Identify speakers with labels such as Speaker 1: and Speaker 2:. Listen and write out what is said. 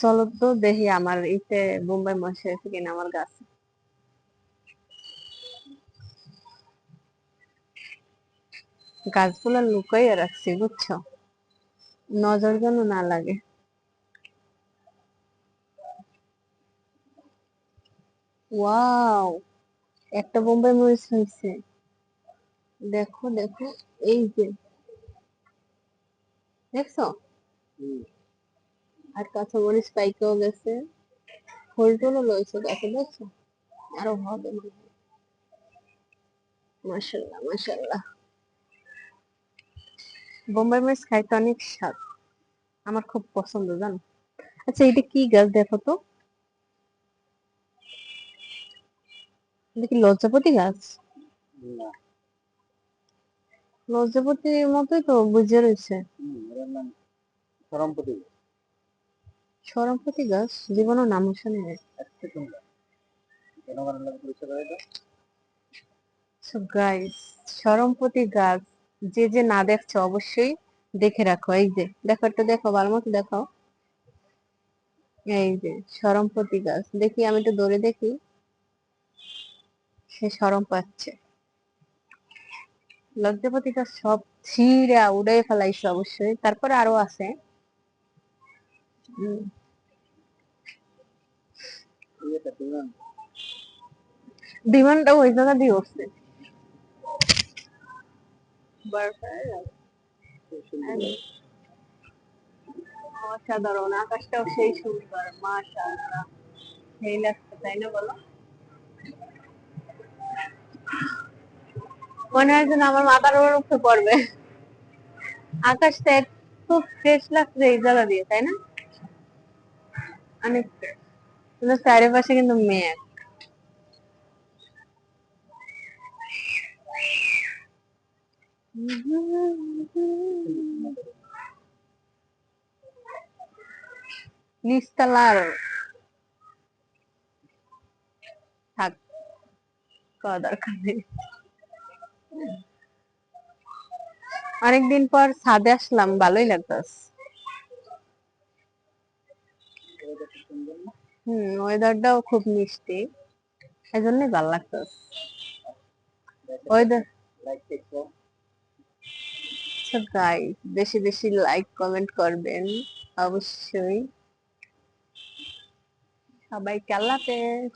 Speaker 1: চলো তো দেখি আমার ইতে বোম্বাই মশা আছে কিনা, আমার গাছে গাছগুলো লুকাইয়া রাখছি, বুঝছ? নজর যেন না লাগে। ওয়াও, একটা বোম্বাই মরিচ হয়েছে দেখো দেখো, এই যে। দেখছ? আর কাঁচা মরিচ পাইকেও গেছে। ফুল টুলও রয়েছে গাছে দেখছ? আরও হবে। মাশাল্লাহ মাশাল্লাহ। বোম্বাই মরিচ খাইতে অনেক স্বাদ। আমার খুব পছন্দ জানো? আচ্ছা এটা কি গাছ দেখো তো? এটা কি লজ্জাপতি গাছ? লজ্জাপতির মতোই তো বুঝে রয়েছে।
Speaker 2: সরমপতি
Speaker 1: গাছ জীবনও নাম শুনি নাই
Speaker 2: একশো তোমরা জনগণের লাগে পরিচয় করে দাও
Speaker 1: সো গাইস সরমপতি গাছ, যে যে না দেখছ অবশ্যই দেখে রাখো। এই যে, দেখো একটু দেখো ভালো মতো দেখো এই যে সরমপতি গাছ। দেখি, আমি একটু দৌড়ে দেখি। সে সরম পাচ্ছে। লজ্জাপতি গাছ সব ছিঁড়া উড়ে ফেলাইছে অবশ্যই। তারপরে আরও আছে। উম,
Speaker 2: ইয়েটা দিলাম
Speaker 1: বিমানটা ওই জায়গা দিয়ে উঠছে অসাধারণ আকাশটাও সেই সুন্দর মাশাআল্লাহ। সেই লাগছে তাই না বলো? মনে হয় যেন আমার মাথার উপর উঠে পড়বে। আকাশটা একটু ফ্রেশ লাগছে এই জায়গা দিয়ে তাই না? অনেক fresh। কিন্তু চারিপাশে কিন্তু মেঘ নিচতলার থাক দরকার নেই অনেকদিন পর ছাদে আসলাম ভালোই
Speaker 2: না
Speaker 1: হুম ওয়েদারটাও খুব মিষ্টি। এই জন্যই ভালো লাগতেছে ওয়েদার আচ্ছা গাইস বেশি বেশি লাইক কমেন্ট করবেন, অবশ্যই। সবাইকে আল্লাহ হাফেজ।